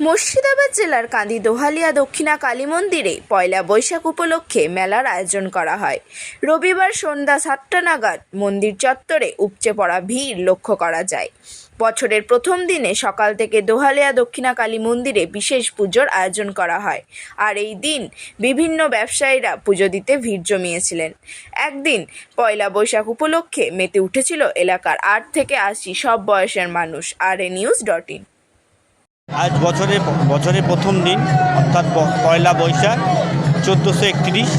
মুর্শিদাবাদ জেলার কান্দি দোহালিয়া দক্ষিণা কালী মন্দিরে পয়লা বৈশাখ উপলক্ষে মেলার আয়োজন করা হয়। রবিবার সন্ধ্যা সাতটা নাগাদ মন্দির চত্বরে উপচে পড়া ভিড় লক্ষ্য করা যায়। বছরের প্রথম দিনে সকাল থেকে দোহালিয়া দক্ষিণা কালী মন্দিরে বিশেষ পুজোর আয়োজন করা হয়। আর এই দিন বিভিন্ন ব্যবসায়ীরা পুজো দিতে ভিড় জমিয়েছিলেন। একদিন পয়লা বৈশাখ উপলক্ষে মেতে উঠেছিল এলাকার আট থেকে আশি সব বয়সের মানুষ। আর এ নিউজ ডট ইন। আজ বছরের বছরের প্রথম দিন, অর্থাৎ পয়লা বৈশাখ, চোদ্দোশো একত্রিশ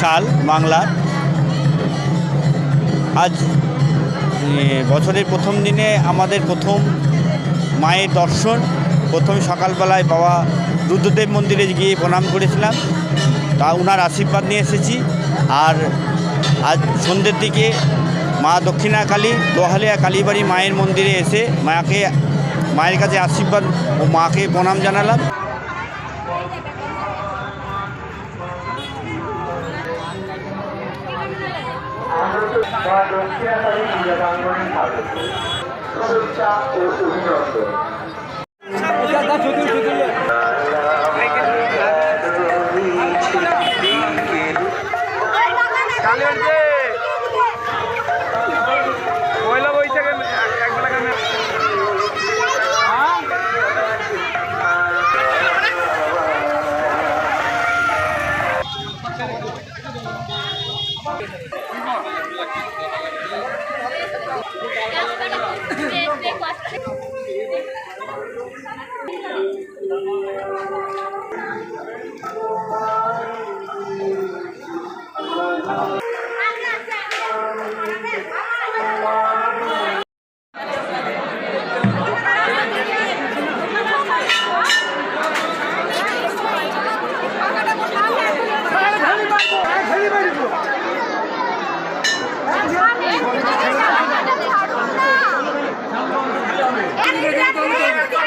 সাল বাংলার। আজ বছরের প্রথম দিনে আমাদের প্রথম মায়ের দর্শন, প্রথম সকালবেলায় বাবা রুদ্রদেব মন্দিরে গিয়ে প্রণাম করেছিলাম, তা ওনার আশীর্বাদ নিয়ে এসেছি। আর আজ সন্ধ্যের দিকে মা দক্ষিণা কালী দোহালিয়া কালীবাড়ি মায়ের মন্দিরে এসে মাকে মায়ের কাছে আশীর্বাদ ও মাকে প্রণাম জানালাম। মা Thank you. পয়লা বৈশাখে এক বেলা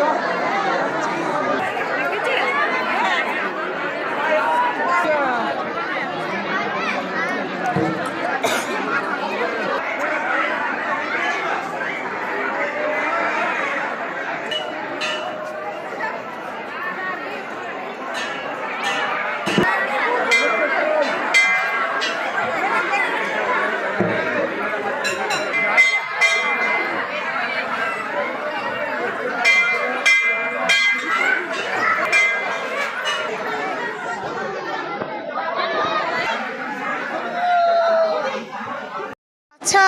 야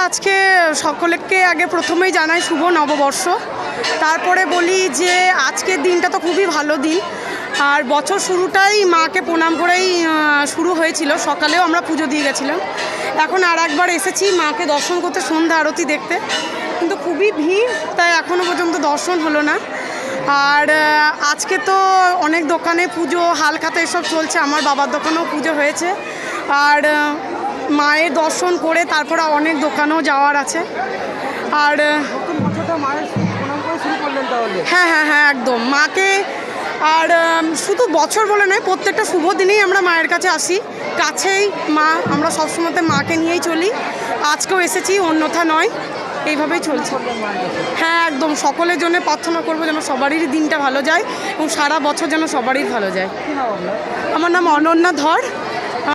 আজকে সকলকে আগে প্রথমেই জানাই শুভ নববর্ষ। তারপরে বলি যে আজকের দিনটা তো খুবই ভালো দিন। আর বছর শুরুটাই মাকে প্রণাম করেই শুরু হয়েছিল। সকালেও আমরা পুজো দিয়ে গেছিলাম। এখন আর একবার এসেছি মাকে দর্শন করতে, সন্ধ্যা আরতি দেখতে। কিন্তু খুবই ভিড়, তাই এখনও পর্যন্ত দর্শন হলো না। আর আজকে তো অনেক দোকানে পুজো, হালখাতা এসব চলছে। আমার বাবার দোকানেও পুজো হয়েছে। আর মায়ের দর্শন করে তারপরে অনেক দোকানেও যাওয়ার আছে। আর হ্যাঁ হ্যাঁ হ্যাঁ একদম। মাকে আর শুধু বছর বলে নয়, প্রত্যেকটা শুভ দিনেই আমরা মায়ের কাছে আসি। কাছেই মা, আমরা সবসময়তে মাকে নিয়েই চলি। আজকেও এসেছি, অন্যথা নয়। এইভাবেই চলছে। হ্যাঁ একদম। সকলের জন্য প্রার্থনা করব যেন সবারই দিনটা ভালো যায় এবং সারা বছর যেন সবারই ভালো যায়। আমার নাম অনন্যা ধর।